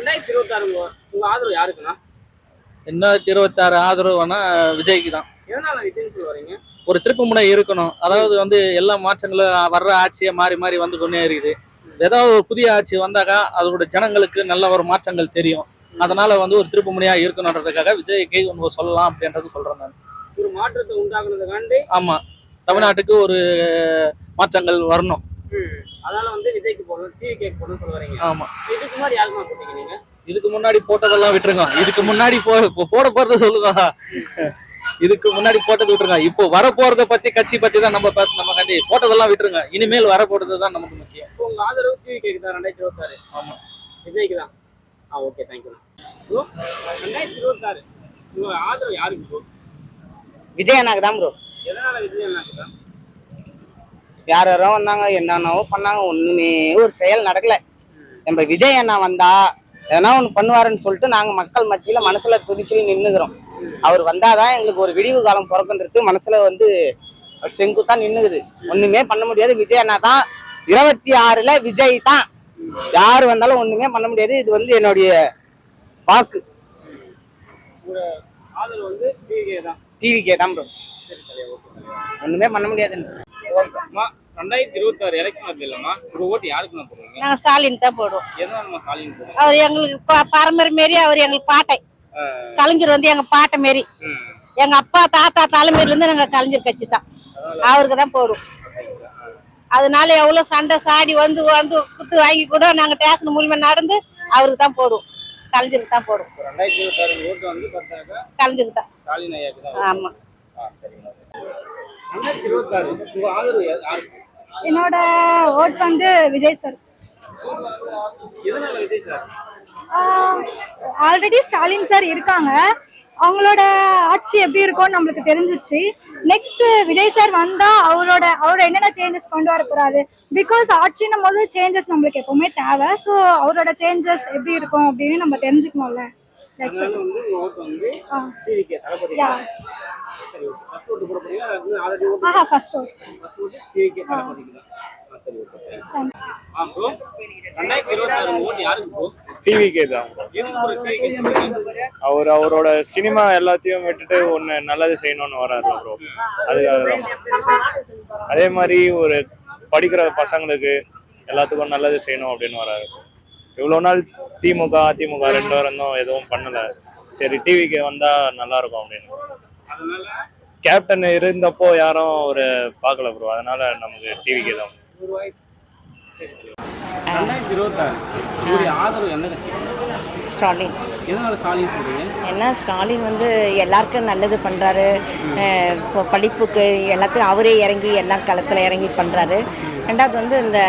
ரெண்டாயிரத்தி இருபத்தி ஆறு உங்க ஆதரவு யாருக்குண்ணா? ரெண்டாயிரத்தி இருபத்தாறு ஆதரவுனா விஜய்க்கு தான் எதனால விஜய் சொல்லுவாங்க ஒரு திருப்பு முனை இருக்கணும். அதாவது வந்து எல்லா மாற்றங்களும் வர்ற ஆட்சியை மாறி மாறி வந்து கொண்டே இருக்குது. ஏதாவது ஒரு புதிய ஆட்சி வந்தாக்கா அதோட ஜனங்களுக்கு நல்ல ஒரு மாற்றங்கள் தெரியும். அதனால வந்து ஒரு திருப்பு முனையா இருக்கணுன்றதுக்காக விஜய்க்கு ஒன்று சொல்லலாம் அப்படின்றது சொல்றேன் நான். ஒரு மாற்றத்தை உண்டாக்குனதுக்காண்டி? ஆமா. தமிழ்நாட்டுக்கு ஒரு மாற்றங்கள் வரணும். அதனால வந்து விஜய்க்கு போடணும் டிவி கேக் போடணும்னு சொல்ல வரீங்க ஆமா. இதுக்கு முன்னாடி யாருக்குமா போட்டீங்க நீங்க? இதுக்கு முன்னாடி போட்டதெல்லாம் விட்டுருங்க. இதுக்கு முன்னாடி போ இப்போ போட போறத சொல்லுங்க. இதுக்கு முன்னாடி போட்டது விட்டுருங்க. இப்போ வர போறத பத்தி கட்சி பத்தி தான் நம்ம பேச நம்ம கண்டி போட்டதெல்லாம் விட்டுருங்க. இனிமேல் வர போறது தான் நமக்கு முக்கியம். இப்போ உங்க ஆதரவு டிவி கேக் தான் ரெண்டாயிரத்தி இருபத்தாறு. ஆமா. விஜய்க்கு தான். ஆ ஓகே தேங்க்யூண்ணா ப்ரோ ரெண்டாயிரத்தி இருபத்தாறு. உங்க ஆதரவு யாருக்கு ப்ரோ விஜய் அண்ணாக்கு தான் ப்ரோ எதனால விஜய் அண்ணாக்கு தான்? யார் யாரோ வந்தாங்க என்னென்னவோ பண்ணாங்க ஒண்ணுமே ஒரு செயல் நடக்கல. நம்ம விஜய் அண்ணா வந்தா எதனா ஒன்று பண்ணுவாருன்னு சொல்லிட்டு நாங்கள் மக்கள் மத்தியில் மனசுல துணிச்சல் நின்னுக்கிறோம். அவர் வந்தாதான் எங்களுக்கு ஒரு விடிவு காலம் பிறக்குன்றது மனசுல வந்து செங்குத்தா நின்னுக்குது. ஒண்ணுமே பண்ண முடியாது. விஜய் அண்ணா தான் இருபத்தி ஆறுல விஜய் தான். யார் வந்தாலும் ஒண்ணுமே பண்ண முடியாது. இது வந்து என்னுடைய வாக்கு. உங்க ஆதரவு வந்து டிவி கேக் தான். ப்ரோ ஒண்ணுமே பண்ண முடியாதுன்னு. ரெண்டாயிரத்தி இருபத்தாறு எலெக்ஷன் வருது இல்லம்மா. உங்க ஓட்டு யாருக்குண்ணா போடுவீங்க? நாங்கள் ஸ்டாலின் தான் போடுவோம். எதனால ஸ்டாலின் போடுவோம் அவர் எங்களுக்கு பா- பாரம்பரிய மாரி அவர் எங்களுக்கு பாட்டை. கலைஞர் வந்து எங்க பாட்டை மாரி. எங்க அப்பா தாத்தா தலைமையில இருந்து நாங்க கலைஞர் கட்சி தான். அவருக்கு தான் போடுவோம். அதனால எவ்வளவு சண்டை சாடி வந்து வந்து குத்து வாங்கி கூட நாங்க ஸ்டேஷன் மூலியமா நடந்து அவருக்கு தான் போடுவோம். கலைஞருக்கு தான் போடுவோம். ரெண்டாயிரத்தி இருபத்தாறு ஓட்டு வந்து பார்த்தாக்கா கலைஞருக்கு தான். ஸ்டாலின் ஐயாக்கு தான் ஆமா. ஆ. ரெண்டாயிரத்தி இருபத்தாறு உங்க ஆதரவு யா- யாருக்கு? என்னோட ஓட் வந்து Vijay sir. Already Stalin sir இருக்காங்க. அவங்களோட ஆட்சி எப்படி இருக்கும்னு நம்மளுக்கு தெரிஞ்சிச்சு நெக்ஸ்ட் விஜய் சார் வந்தா அவரோட அவரோட என்னென்ன சேஞ்சஸ் கொண்டு வர போறாரு? பிகாஸ் ஆட்சின்னும் போது சேஞ்சஸ் நம்மளுக்கு எப்பவுமே தேவை. ஸோ அவரோட சேஞ்சஸ் எப்படி இருக்கும் அப்படின்னு நம்ம தெரிஞ்சுக்கணும்ல. சரி ஓகே ஃபர்ஸ்ட் ஓட்டு போட போறீங்க ஆல்ரெடி ஓட்டு ஆஹா ஃபர்ஸ்ட் ஓட் ஃபர்ஸ்ட் ஓட்டு டிவிக்கு தளபதிக்கு தான் ஆ, சரி ஓகே ஆ ப்ரோ ரெண்டாயிரத்தி இருபத்தாறு ஓட்டு யாருக்கு ப்ரோ டிவிக்கே தான். எதுக்கு ப்ரோ டிவிக்கு அவர் அவரோட சினிமா எல்லாத்தையும் விட்டுட்டு ஒன்று நல்லது செய்யணும்னு வராரு ப்ரோ அதுக்காக தான். அதே மாதிரி ஒரு படிக்கிற பசங்களுக்கு எல்லாத்துக்கும் நல்லது செய்யணும் அப்படின்னு வராரு. இவ்வளோ நாள் திமுக அதிமுக ரெண்டு இருந்தும் எதுவும் பண்ணலை. சரி டிவிக்கு வந்தால் நல்லா இருக்கும் அப்படின்னு. கேப்டன் இருந்தப்போ யாரும் ஒரு பார்க்கல ப்ரோ அதனால நமக்கு டிவிக்கே தான் ரெண்டாயிரத்தி இருபத்தாறு. உங்களுடைய ஆதரவு எந்த கட்சி? ஸ்டாலின். எதனால ஸ்டாலின் சொல்றீங்க ஏன்னா ஸ்டாலின் வந்து எல்லாருக்கும் நல்லது பண்ணுறாரு இப்போ படிப்புக்கு எல்லாத்தையும் அவரே இறங்கி எல்லாம் களத்தில் இறங்கி பண்ணுறாரு ரெண்டாவது வந்து இந்த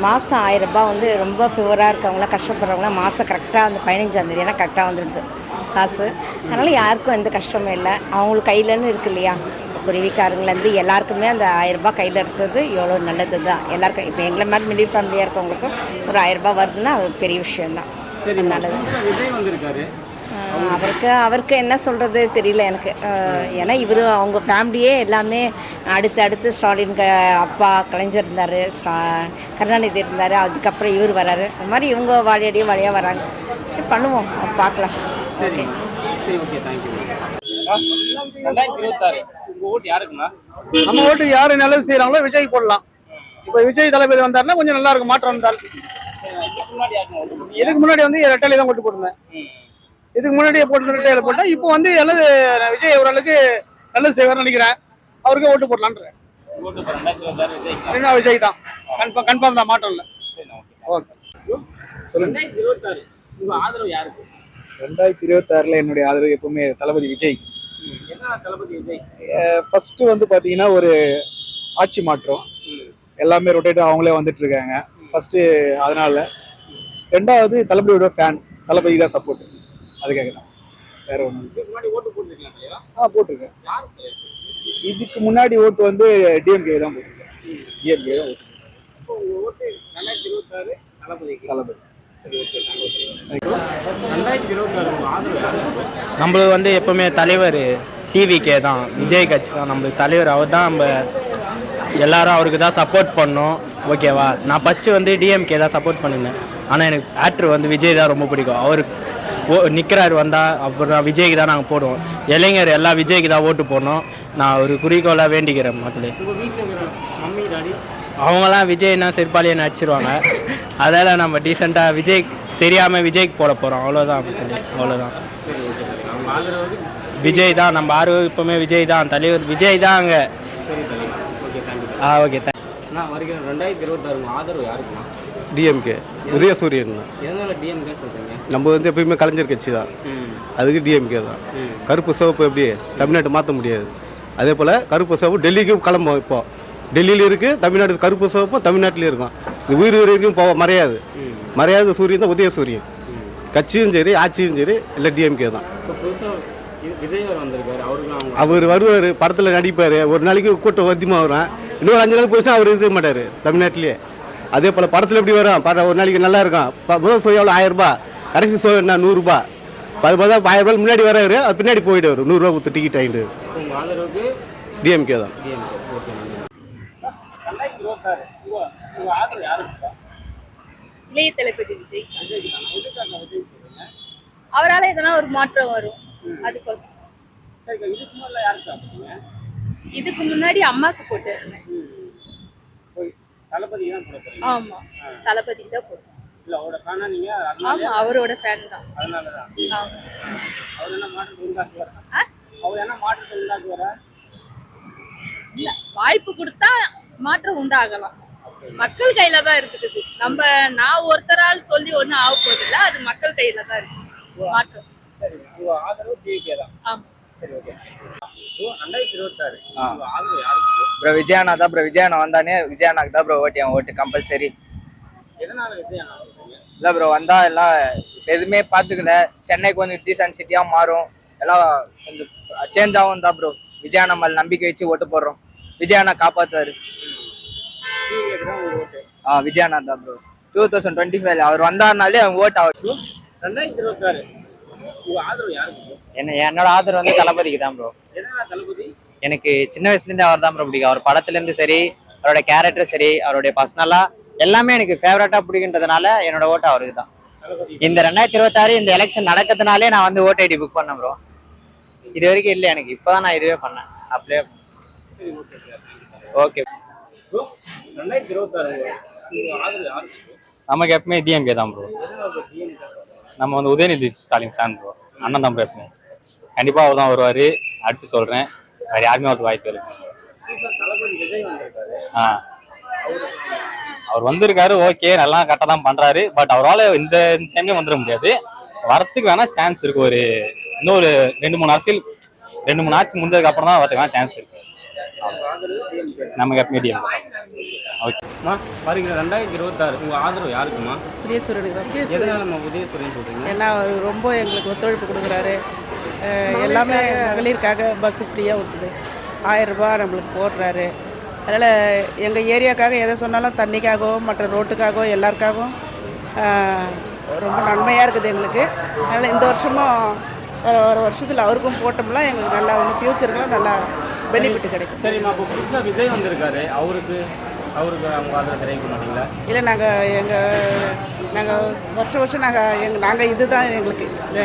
மாதம் ஆயிரம் ரூபாய் வந்து ரொம்ப பியூராக இருக்கவங்களாம் கஷ்டப்படுறவங்களாம் மாதம் கரெக்டாக அந்த பதினஞ்சாந்தேதி ஏன்னா கரெக்டாக வந்துடுது காசு. அதனால் யாருக்கும் எந்த கஷ்டமும் இல்லை. அவங்களுக்கு கையிலேருந்து இருக்கு இல்லையா? குருவிக்காரங்கலேருந்து எல்லாருக்குமே அந்த ஆயிரம் ரூபாய் கையில் இருக்கிறது எவ்வளோ நல்லது தான் எல்லாருக்கும் இப்போ எங்களை மாதிரி மிடில் ஃபேமிலியாக இருக்கவங்களுக்கும் ஒரு ஆயிரம் ரூபாய் வருதுன்னா அது பெரிய விஷயம்தான். சரி நல்லது அவருக்கு அவருக்கு என்ன சொல்கிறது தெரியல எனக்கு. ஏன்னா இவர் அவங்க ஃபேமிலியே எல்லாமே அடுத்து அடுத்து ஸ்டாலின் க அப்பா கலைஞர் இருந்தார் ஸ்டா கருணாநிதி இருந்தார் அதுக்கப்புறம் இவர் வராரு. அந்த மாதிரி இவங்க வாழையடியே வாழையாக வராங்க. சரி பண்ணுவோம் அது பார்க்கலாம். சரி. சரி ஓகே தேங்க்யூ ரெண்டாயிரத்தி இருபத்தாறு உங்க ஓட்டு யாருக்குண்ணா நம்ம ஓட்டு யாரு நல்லது செய்யறாங்களோ விஜய் போடலாம். இப்போ விஜய் தளபதி வந்தாருன்னா கொஞ்சம் நல்லா இருக்கும் மாற்றம் வந்தால். இதுக்கு முன்னாடி வந்து ரெட்டையில தான் ஓட்டு போட்டிருந்தேன். இதுக்கு முன்னாடி போட்டு ரெட்டையில போட்டேன். இப்போ வந்து நல்லது விஜய் ஓரளவுக்கு நல்லது செய்வார்னு நினைக்கிறேன். அவருக்கு ஓட்டு போடலான்றேன் விஜய் தான். கன்ஃபார்ம் கன்ஃபார்ம் தான் மாற்றம் இல்லை. ஓகே. ஓகே. ரெண்டாயிரத்தி இருபத்தாறில் என்னுடைய ஆதரவு எப்பவுமே தளபதி விஜய். என்ன தளபதி விஜய் ஃபர்ஸ்ட் வந்து பார்த்தீங்கன்னா ஒரு ஆட்சி மாற்றம். எல்லாமே ரொட்டேட் அவங்களே வந்துட்டு இருக்காங்க. ஃபர்ஸ்ட் அதனால. ரெண்டாவது தளபதியோட ஃபேன் தளபதி தான் சப்போர்ட் அதுக்காக தான். வேற ஒன்று ஆ போட்டிருக்கேன். இதுக்கு முன்னாடி ஓட்டு வந்து டிஎம்கே தான் போட்டிருக்கேன். டிஎம்கே தான் ஓட்டு தளபதி தளபதி. நம்மளுக்கு வந்து எப்பவுமே தலைவர் டிவிக்கே தான் விஜய் கட்சி தான். நம்மளுக்கு தலைவர் அவர் தான் நம்ம எல்லாரும் அவருக்கு தான் சப்போர்ட் பண்ணோம். ஓகேவா நான் ஃபஸ்ட்டு வந்து டிஎம்கே தான் சப்போர்ட் பண்ணியிருந்தேன். ஆனால் எனக்கு ஆக்டர் வந்து விஜய் தான் ரொம்ப பிடிக்கும். அவர் ஓ நிற்கிறாரு வந்தால் அப்புறம் விஜய்க்கு தான் நாங்கள் போடுவோம். இளைஞர் எல்லாம் விஜய்க்கு தான் ஓட்டு போடணும். நான் ஒரு குறிக்கோளாக வேண்டிக்கிறேன் மக்களே. அவங்களாம் விஜய்னா செருப்பாலேயே நடிச்சிருவாங்க. அதனால் நம்ம டீசெண்டாக விஜய் தெரியாமல் விஜய்க்கு போட போகிறோம் அவ்வளோதான் அவ்வளோதான் விஜய் தான் நம்ம ஆர்வம் எப்பவுமே விஜய் தான். தலைவர் விஜய் தான் அங்கே. ஆ ஓகே தேங்க் நான் ரெண்டாயிரத்தி இருபத்தாறு ஆதரவு டிஎம்கே உதயசூரியன். டிஎம்கே நம்ம வந்து எப்பயுமே கலைஞர் கட்சி தான். ம். அதுக்கு டிஎம்கே தான். கருப்பு சிவப்பு எப்படி? தமிழ்நாட்டை மாற்ற முடியாது. அதே போல் கருப்பு சிவப்பு டெல்லிக்கு கிளம்பும் இப்போ. டெல்லியில் இருக்குது தமிழ்நாடு கருப்பு சிவப்பு தமிழ்நாட்டிலே இருக்கும். இது உயிர் வரைக்கும் போக மறையாது. மறையாத சூரியன் தான் உதயசூரியன் கட்சியும் சரி ஆட்சியும் சரி இல்லை டிஎம்கே தான். அவர் வருவார் படத்தில் நடிப்பார். ஒரு நாளைக்கு கூட்டம் அதிகமாக வரும். இன்னொரு அஞ்சு நாள் போச்சுன்னா அவர் இருக்க மாட்டார் தமிழ்நாட்டிலே. அதே போல் படத்தில் எப்படி வரும்? படம் ஒரு நாளைக்கு நல்லா இருக்கும். முதல் ஷோ எவ்வளோ ஆயிரம் ரூபாய். கடைசி ஷோ என்ன? நூறுரூபா அது பார்த்தா ஆயிரம் ரூபாய் முன்னாடி வராரு. அது பின்னாடி போயிடுவார். நூறுரூவா கொடுத்து டிக்கெட் ஆதரவுக்கு டிஎம்கே தான் டிஎம்கே ஓகே நன்றி ரெண்டாயிரத்தி இருபத்தாறு உங்க உங்க ஆதரவு யாருக்கு இளைய தளபதி விஜய். அவரால் எதனா ஒரு மாற்றம் வரும். அதுக்கோசம் இதுக்கு முன்னாடி யாருக்கு சாப்பிட்டீங்க இதுக்கு முன்னாடி அம்மாக்கு போட்டு தளபதி ஆமா. தளபதிக்கு தான் போட்டோம் ஆமா அவரோட ஃபேன் தான். வாய்ப்பு கொடுத்தா மாற்றம் உண்டாகலாம். மக்கள் கையில தான் இருக்குது. நம்ம நான் ஒருத்தரால் சொல்லி ஒண்ணும் ஆக போறது இல்ல அது மக்கள் கையில தான் இருக்கு. மாற்றம்? ப்ரோ விஜயானா தான் ப்ரோ. விஜயானா வந்தானே விஜயானாக்கு தான் ப்ரோ ஓட்டு என் ஓட்டு கம்பல்சரி. இல்லை ப்ரோ வந்தால் எல்லாம் எதுவுமே பார்த்துக்கல சென்னைக்கு கொஞ்சம் டீசன்ட் சிட்டியாக மாறும். எல்லாம் கொஞ்சம் சேஞ்ச் ஆகும் தான் ப்ரோ. விஜயானா மேலே நம்பிக்கை வச்சு ஓட்டு போடுறோம். விஜயானா ஓட்டு ஆ விஜயானா தான் bro two thousand twenty five அவர் வந்தாருனாலே அவங்க ரெண்டாயிரத்தி இருபத்தாறு யாருக்கு bro? என்ன என்னோட ஆதரவு வந்து தளபதிக்கு தான் ப்ரோ எனக்கு சின்ன வயசுலேருந்தே அவர் தான் ப்ரோ பிடிக்கும். அவர் படத்துலேருந்து சரி அவரோட கேரக்டர் சரி அவருடைய பர்சனலாக எல்லாமே எனக்கு ஃபேவரட்டாக பிடிக்குன்றதுனால என்னோட ஓட்டு அவருக்கு தான். இந்த ரெண்டாயிரத்தி இருபத்தாறு இந்த எலெக்ஷன் நடக்கிறதுனாலே நான் வந்து ஓட்டு ஐடி புக் பண்ணேன் ப்ரோ இது வரைக்கும் இல்லை எனக்கு. இப்போ தான் நான் இதுவே பண்ணேன். அப்படியே ஓகே ரெண்டாயிரத்தி இருபத்தாறு? நமக்கு எப்பவுமே டிஎம்கே தான் ப்ரோ? நம்ம வந்து உதயநிதி ஸ்டாலின் ஃபேன் ப்ரோ அண்ணன் தான் ப்ரோ எப்பவுமே. கண்டிப்பாக அவர் தான் வருவார். அடிச்சு சொல்கிறேன் வேறு யாருமே அவருக்கு வாய்ப்பு இருக்கு ஆ. அவர் வந்திருக்காரு ஓகே நல்லா கரெக்டாக தான் பண்ணுறாரு பட் அவரால் இந்த டைம்லேயும் வந்துட முடியாது. வரத்துக்கு வேணா சான்ஸ் இருக்கு. ஒரு இன்னும் ஒரு ரெண்டு மூணு அரசியல் ரெண்டு மூணு ஆட்சி முடிஞ்சதுக்கு அப்புறம் தான் வரதுக்கு வேணா சான்ஸ் இருக்கு. உங்க ஆதரவு DMK. நமக்கு எப்பவுமே டிஎம் ஓகே அம்மா, வருகிற ரெண்டாயிரத்தி இருபத்தாறு உங்க ஆதரவு யாருக்குமா உதயசூரனுக்கு தான் எதனால நம்ம உதயத்துறைன்னு சொல்றீங்க? ஏன்னா அவர் ரொம்ப எங்களுக்கு ஒத்துழைப்பு கொடுக்குறாரு. எல்லாமே மகளிருக்காக பஸ் ஃப்ரீயாக விட்டுது. ஆயிரம் ரூபாய் நம்மளுக்கு போடுறாரு. அதனால் எங்கள் ஏரியாக்காக எதை சொன்னாலும் தண்ணிக்காகவோ மற்ற ரோட்டுக்காகவோ எல்லாருக்காகவும் ரொம்ப நன்மையாக இருக்குது எங்களுக்கு. அதனால் இந்த வருஷமும் வர வர வருஷத்தில் அவருக்கும் போட்டோம்னா எங்களுக்கு நல்லா இன்னும் ஃப்யூச்சருக்குலாம் நல்லா பெனிஃபிட் கிடைக்கும். சரிம்மா இப்போ புதுசா விஜய் வந்திருக்காரு. அவருக்கு அவருக்கு அவங்க ஆதரவு தெரிவிக்க மாட்டீங்களா? இல்லை நாங்கள் எங்கள் நாங்கள் வருஷம் வருஷம் நாங்கள் எங்கள் நாங்கள் இதுதான் எங்களுக்கு இந்த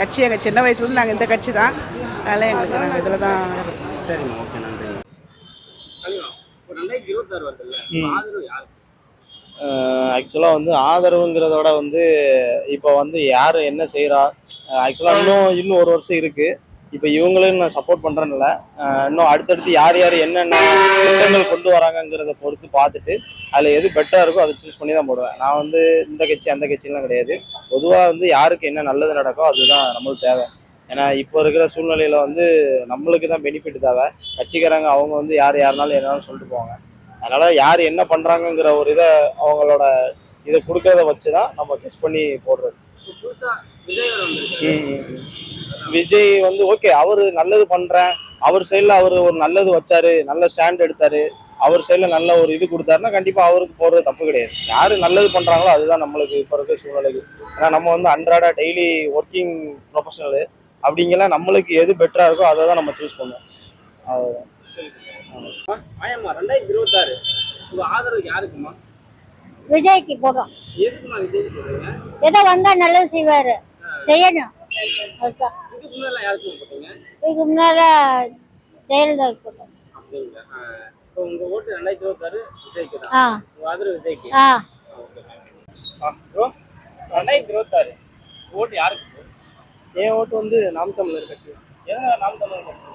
கட்சி எங்கள் சின்ன வயசுலேருந்து நாங்கள் இந்த கட்சி தான். அதனால் எங்களுக்கு நாங்கள் இதில் தான். சரிம்மா ஓகே நன்றி. ஆக்சுவலாக வந்து ஆதரவுங்கிறத விட வந்து இப்போ வந்து யார் என்ன செய்கிறா ஆக்சுவலாக இன்னும் இன்னும் ஒரு வருஷம் இருக்குது இப்போ இவங்களும் நான் சப்போர்ட் பண்ணுறேன்ல இன்னும் அடுத்தடுத்து யார் யார் என்னென்ன திட்டங்கள் கொண்டு வராங்கங்கிறத பொறுத்து பார்த்துட்டு அதில் எது பெட்டராக இருக்கோ அதை சூஸ் பண்ணி தான் போடுவேன். நான் வந்து இந்த கட்சி அந்த கட்சிலாம் கிடையாது. பொதுவாக வந்து யாருக்கு என்ன நல்லது நடக்கோ அதுதான் நம்மளுக்கு தேவை. ஏன்னா இப்போ இருக்கிற சூழ்நிலையில் வந்து நம்மளுக்கு தான் பெனிஃபிட் தேவை. கட்சிக்காரங்க அவங்க வந்து யார் யாருனாலும் என்னன்னு சொல்லிட்டு போவாங்க. அதனால யார் என்ன பண்றாங்கங்கிற ஒரு இதை அவங்களோட இதை கொடுக்கறத வச்சு தான் நம்ம கெஸ் பண்ணி போடுறது. விஜய் வந்து ஓகே அவர் நல்லது பண்றேன். அவர் சைடில் அவர் ஒரு நல்லது வச்சாரு நல்ல ஸ்டாண்ட் எடுத்தாரு. அவர் சைடில் நல்ல ஒரு இது கொடுத்தாருன்னா கண்டிப்பாக அவருக்கு போடுறது தப்பு கிடையாது. யார் நல்லது பண்ணுறாங்களோ அதுதான் நம்மளுக்கு இப்போ இருக்க சூழ்நிலைக்கு. ஏன்னா நம்ம வந்து அன்றாட டெய்லி ஒர்க்கிங் ப்ரொஃபஷனலு அப்படிங்கலாம் நம்மளுக்கு எது பெட்டராக இருக்கோ அதை தான் நம்ம சூஸ் பண்ணுவோம். ஆயம்மா ரெண்டாயிரத்தி இருபத்தாறு. ஆதரவு யாருக்குமா விஜய்க்கு போடுறோம். எதுக்குமா விஜய் சொல்றீங்க ஏதோ வந்தா நல்லது செய்வாரு. செய்யணும். அதுதான் இதுக்கு முன்னால போட்டோம். உங்க ஓட்டு ரெண்டாயிரத்தி இருபத்தாறு விஜய்க்கு தான். ஆதரவு விஜய்க்கு. ஆ. ஆ ப்ரோ ரெண்டாயிரத்தி இருபத்தாறு. ஓட்டு யாருக்கு? bro? என் ஓட்டு வந்து நாம் தமிழர் கட்சி எதனால நாம் தமிழர் கட்சி?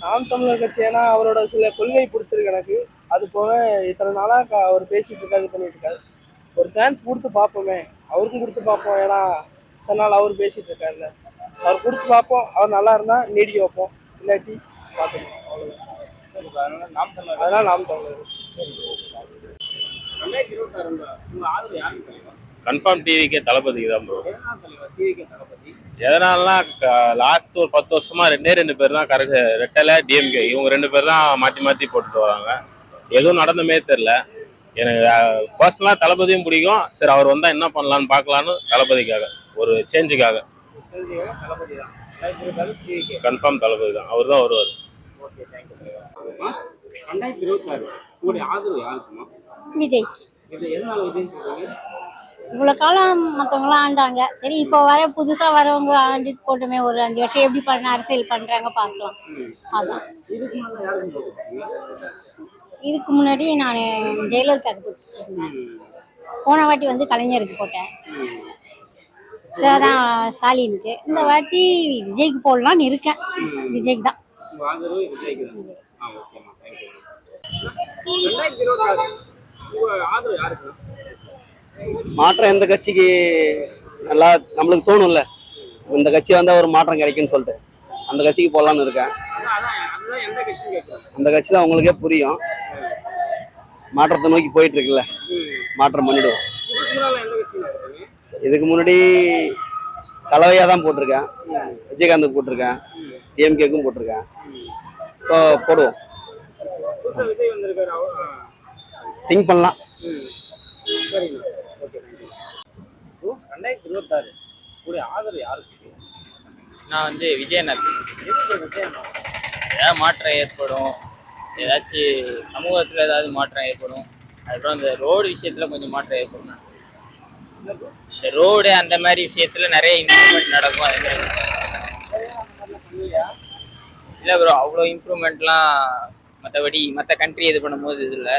நாம் தமிழர் கட்சி ஏன்னா அவரோட சில கொள்கை பிடிச்சிருக்கு எனக்கு. அது போக இத்தனை நாளாக அவர் பேசிட்டு இருக்காரு பண்ணிட்டு இருக்காரு. ஒரு சான்ஸ் கொடுத்து பார்ப்போமே. அவருக்கும் கொடுத்து பார்ப்போம். ஏன்னா இத்தனை நாள் அவர் பேசிட்டு இருக்காருல்ல. அவர் கொடுத்து பார்ப்போம். அவர் நல்லா இருந்தா நீடிக்க வைப்போம். இல்லாட்டி பார்த்துக்கணும் அவ்வளோதான் சரி அதனால நாம் தமிழர். கன்ஃபார்ம் டிவிக்கே தளபதிக்கு தான் ப்ரோ தளபதி. எதனாலனா லாஸ்ட் ஒரு பத்து வருஷமா ரெண்டே ரெண்டு பேர் தான் கரெக்ட் ரெட்டலை டிஎம்கே இவங்க ரெண்டு பேர் தான் மாற்றி மாற்றி போட்டுட்டு வராங்க. எதுவும் நடந்த மாரி தெரில எனக்கு பர்சனலாக தளபதியும் பிடிக்கும். சரி அவர் வந்தால் என்ன பண்ணலான்னு பார்க்கலான்னு தளபதிக்காக. ஒரு சேஞ்சுக்காக கன்ஃபார்ம் தளபதி தான். அவர் தான் வருவார். ரெண்டாயிரத்தி இருபத்தாறு. உங்களுடைய ஆதரவு யாருக்குமா? விஜய்க்கு. இவ்வளோ காலம் மற்றவங்களாம் ஆண்டாங்க. சரி இப்போ வர புதுசாக வரவங்க ஆண்டுட்டு போட்டுமே ஒரு அஞ்சு வருஷம் எப்படி பண்ண அரசியல் பண்ணுறாங்க பார்க்கலாம். அதான். இதுக்கு முன்னாடி நான் ஜெயலலிதாக்கு போட்டுருந்தேன் போன வாட்டி வந்து கலைஞருக்கு போட்டேன். அதான் ஸ்டாலினுக்கு. இந்த வாட்டி விஜய்க்கு போடலான்னு இருக்கேன். விஜய்க்கு தான். மாற்றம் எந்த கட்சிக்கு நல்லா நம்மளுக்கு தோணும்ல? இந்த கட்சி வந்தால் ஒரு மாற்றம் கிடைக்கும்னு சொல்லிட்டு. அந்த கட்சிக்கு போகலான்னு இருக்கேன். அந்த கட்சி தான் உங்களுக்கே புரியும். மாற்றத்தை நோக்கி போயிட்டு இருக்குல்ல. மாற்றம் பண்ணிடுவோம். இதுக்கு முன்னாடி கலவையாக தான் போட்டிருக்கேன். விஜயகாந்துக்கு போட்டிருக்கேன். டிஎம்கேக்கும் போட்டிருக்கேன். இப்போ போடுவோம். திங்க் பண்ணலாம். ம். சரிங்க. ஓகே தேங்க்யூ ரெண்டாயிரத்தி இருபத்தாறு. உங்களுடைய ஆதரவு யாருக்கு? நான் வந்து விஜயநகர் எதுக்கு விஜய் ஏதாவது மாற்றம் ஏற்படும். ஏதாச்சும் சமூகத்தில் ஏதாவது மாற்றம் ஏற்படும். அதுக்கப்புறம் இந்த ரோடு விஷயத்தில் கொஞ்சம் மாற்றம் ஏற்படும். ரோடு அந்த மாதிரி விஷயத்தில் நிறைய இம்ப்ரூவ்மெண்ட் நடக்கும் அது இல்லை ப்ரோ அவ்வளோ இம்ப்ரூவ்மெண்ட்லாம் மற்றபடி மற்ற கண்ட்ரி இது பண்ணும்போது இது இல்லை.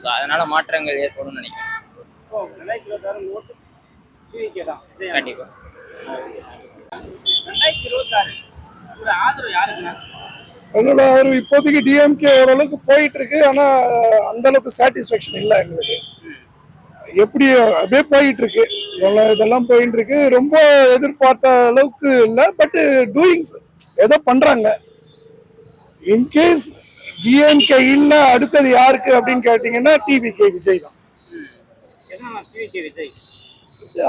ஸோ அதனால் மாற்றங்கள் ஏற்படும்னு நினைக்கிறேன். கண்டிப்பாக ரெண்டாயிரத்தி இருபத்தாறு. உங்களுடைய ஆதரவு யாருக்குண்ணா என்னோட ஆதரவு இப்போதைக்கு டிஎம்கே ஓரளவுக்கு போயிட்டு இருக்கு ஆனா அந்த அளவுக்கு சாட்டிஸ்ஃபேக்ஷன் இல்லை எங்களுக்கு. எப்படி அப்படியே போயிட்டு இருக்கு இதெல்லாம் இதெல்லாம் போயிட்டு இருக்கு. ரொம்ப எதிர்பார்த்த அளவுக்கு இல்லை. பட் டூயிங்ஸ் ஏதோ பண்றாங்க. இன்கேஸ் டிஎம்கே இல்ல அடுத்தது யாருக்கு அப்படின்னு கேட்டீங்கன்னா டிவிகே விஜய் தான்.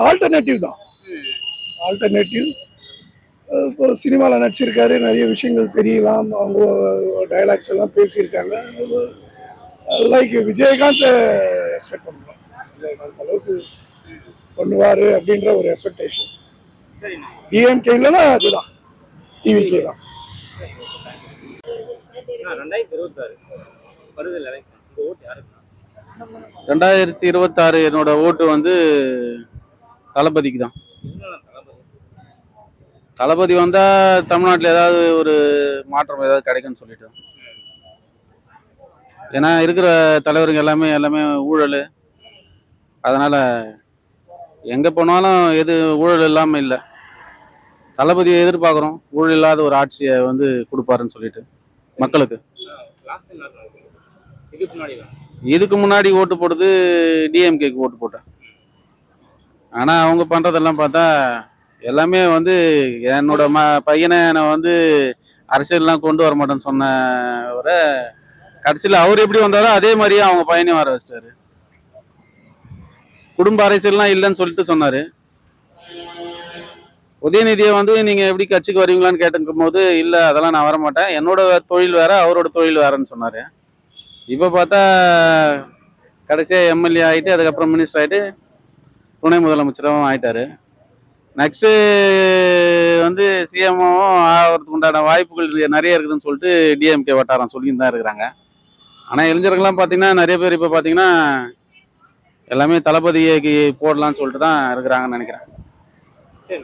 ஆல்டர்னேட்டிவ் தான். ஆல்டர்னேட்டிவ் இப்போ சினிமாவில் நடிச்சிருக்காரு. நிறைய விஷயங்கள் தெரியலாம். அவங்க டைலாக்ஸ் எல்லாம் பேசியிருக்காங்க. லைக் விஜயகாந்த் எக்ஸ்பெக்ட் பண்ணுறோம் விஜயகாந்த் அளவுக்கு பண்ணுவார் அப்படின்ற ஒரு எக்ஸ்பெக்டேஷன் டிஎம்கே இல்லைன்னா அதுதான். டிவிகே தான் ரெண்டாயிரத்தி இருபத்தாறு ரெண்டாயிரத்தி இருபத்தாறு என்னோட ஓட்டு வந்து தளபதிக்கு தான் தளபதி தளபதி வந்தா தமிழ்நாட்டில் ஏதாவது ஒரு மாற்றம் ஏதாவது கிடைக்கும்னு சொல்லிட்டு. ஏன்னா இருக்கிற தலைவருங்க எல்லாமே எல்லாமே ஊழல். அதனால எங்க போனாலும் எது ஊழல் இல்லாமல் இல்லை. தளபதியை எதிர்பார்க்குறோம். ஊழல் இல்லாத ஒரு ஆட்சியை வந்து கொடுப்பாருன்னு சொல்லிட்டு. மக்களுக்கு. இதுக்கு முன்னாடி ஓட்டு போட்டது டிஎம்கேக்கு ஓட்டு போட்டேன். ஆனால் அவங்க பண்ணுறதெல்லாம் பார்த்தா எல்லாமே வந்து என்னோட ம பையனை நான் வந்து அரசியல்லாம் கொண்டு வர மாட்டேன்னு சொன்னவரை கடைசியில் அவர் எப்படி வந்தாரோ அதே மாதிரியே அவங்க பையனையும் வர வச்சிட்டாரு. குடும்ப அரசியல்லாம் இல்லைன்னு சொல்லிட்டு சொன்னார். உதயநிதியை வந்து நீங்கள் எப்படி கட்சிக்கு வருவீங்களான்னு கேட்டுக்கும் போது இல்லை அதெல்லாம் நான் வர மாட்டேன் என்னோட தொழில் வேறு அவரோட தொழில் வேறன்னு சொன்னார். இப்போ பார்த்தா கடைசியாக எம்எல்ஏ ஆகிட்டு அதுக்கப்புறம் மினிஸ்டர் ஆகிட்டு துணை முதலமைச்சராகவும் ஆகிட்டார் நெக்ஸ்ட்டு வந்து சிஎம்ஓவும் ஆகிறதுக்கு உண்டான வாய்ப்புகள் நிறைய இருக்குதுன்னு சொல்லிட்டு டிஎம்கே வட்டாரம் சொல்லிட்டு தான் இருக்கிறாங்க. ஆனால் இளைஞர்கள்லாம் பார்த்தீங்கன்னா நிறைய பேர் இப்போ பார்த்தீங்கன்னா எல்லாமே தளபதிக்கு போடலாம்னு சொல்லிட்டு தான் இருக்கிறாங்கன்னு நினைக்கிறேன். சரி.